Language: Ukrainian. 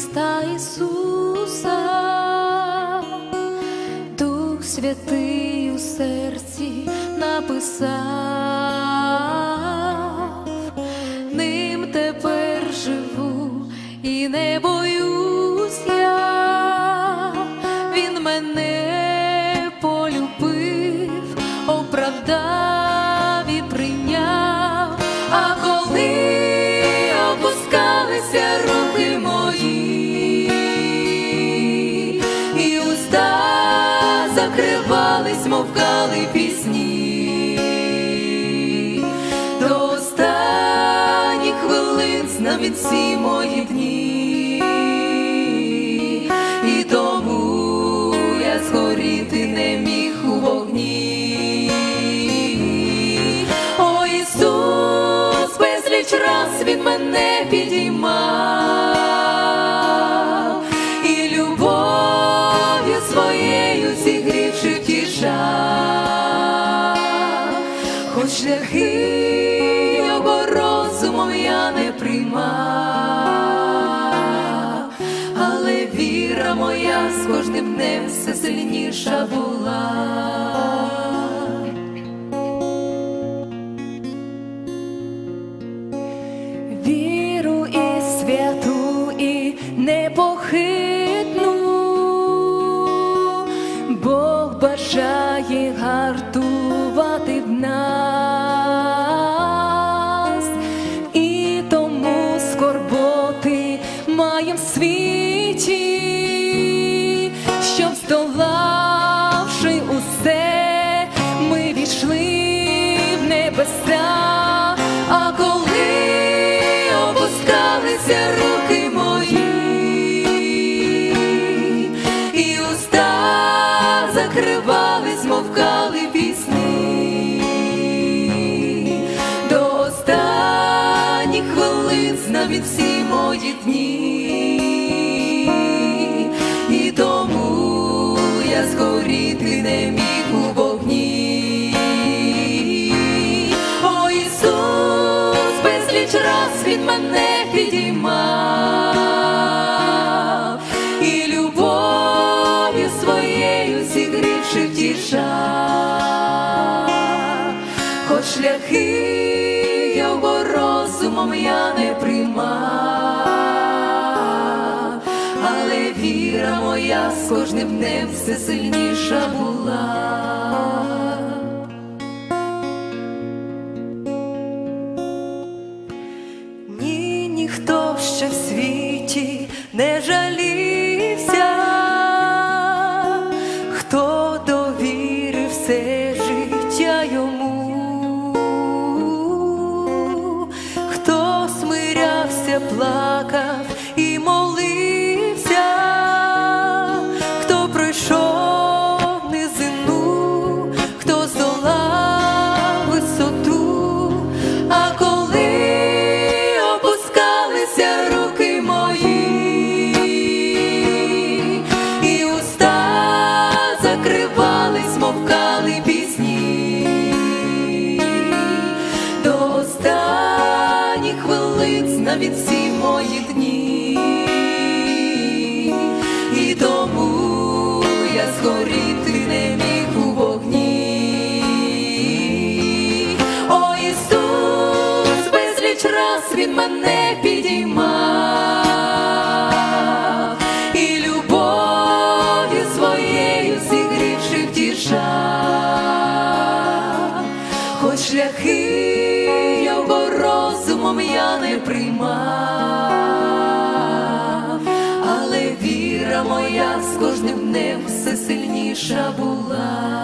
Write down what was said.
Христа Ісуса, Дух Святий у серці написав. Закривались, мовкали пісні, до останніх хвилин знав він всі мої дні, і тому я згоріти не міг у вогні. О Ісус, безліч раз він мене підіймав приймав, але віра моя з кожним днем все сильніша була. Віру і святу і непохитну, Бог бажає гартувати в нас, закривались, мовкали пісні, до останніх хвилин він всі мої дні, і тому я згоріти не міг у вогні. О Ісус, безліч раз він мене підіймав. І зігрівши хоч шляхи його розумом я не приймав, але віра моя з кожним днем все сильніша була. Ні, ніхто ще в світі не жалівся, він всі мої дні, і тому я згоріти не міг у вогні. О Ісус, безліч раз він мене підіймав. І любов'ю своєю зігрівши втішав, хоч шляхи його розумом я не приймав, але віра моя з кожним днем все сильніша була.